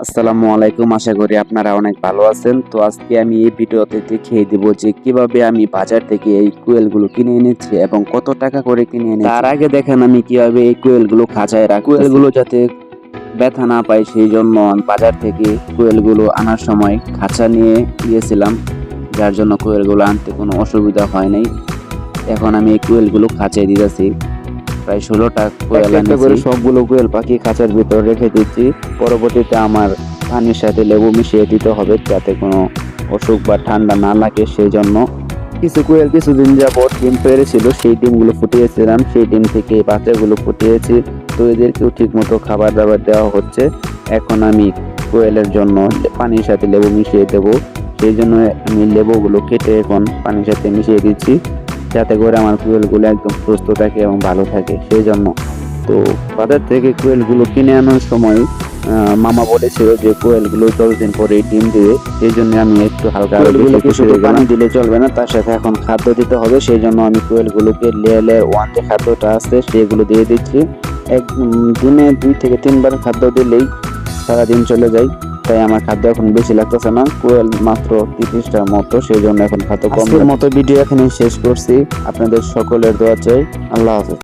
আসসালামু আলাইকুম আশা করি আপনারা অনেক ভালো আছেন। তো আজকে আমি এই ভিডিওতে দেখিয়ে দিব যে কীভাবে আমি বাজার থেকে এই কুয়েলগুলো কিনে এনেছি এবং কত টাকা করে কিনে এনেছি। তার আগে দেখেন আমি কীভাবে এই কুয়েলগুলো খাঁচায় রাখি কুয়েলগুলো যাতে ব্যথা না পায় সেই জন্য আমি বাজার থেকে কুয়েলগুলো আনার সময় খাঁচা নিয়ে গিয়েছিলাম যার জন্য কুয়েলগুলো আনতে কোনো অসুবিধা হয় নাই। এখন আমি এই কুয়েলগুলো খাঁচায় দিতেছি। প্রায় ষোলোটা কোয়েল একটা করে সবগুলো কোয়েল পাখি খাঁচার ভিতরে রেখে দিচ্ছি। পরবর্তীতে আমার পানির সাথে লেবু মিশিয়ে দিতে হবে যাতে কোনো অসুখ বা ঠান্ডা না লাগে সেই জন্য কিছু কোয়েল কিছুদিন যাবত ডিম পেরেছিল সেই ডিমগুলো ফুটিয়েছিলাম। সেই ডিম থেকে বাচ্চাগুলো ফুটিয়েছি। তো এদেরকেও ঠিক মতো খাবার দাবার দেওয়া হচ্ছে। এখন আমি কোয়েলের জন্য পানির সাথে লেবু মিশিয়ে দেবো। সেই জন্য আমি লেবুগুলো কেটে এখন পানির সাথে মিশিয়ে দিচ্ছি। যাতে করে আমার কুয়েলগুলো একদম সুস্থ থাকে এবং ভালো থাকে সেই জন্য তো বাজার থেকে কোয়েলগুলো কিনে আনার সময় মামা বলেছিল যে কোয়েলগুলো দশ দিন পরে ডিম দিবে সেই জন্য আমি একটু হালকা শুধু পানি দিলে চলবে না? তার সাথে এখন খাদ্য দিতে হবে সেই জন্য আমি কোয়েলগুলোকে লেয়ার লেয়ার ওয়ান যে খাদ্যটা আছে সেগুলো দিয়ে দিচ্ছি। এক দিনে দুই থেকে তিনবার খাদ্য দিলেই সারাদিন চলে যায়। তাই আমার খাদ্য এখন বেশি লাগতেছে না। কোয়েল মাত্র তিরিশটার মতো সেই জন্য এখন খাদ্য কম মতো ভিডিও এখানে শেষ করছি। আপনাদের সকলের দোয়া চাই। আল্লাহ হাফেজ।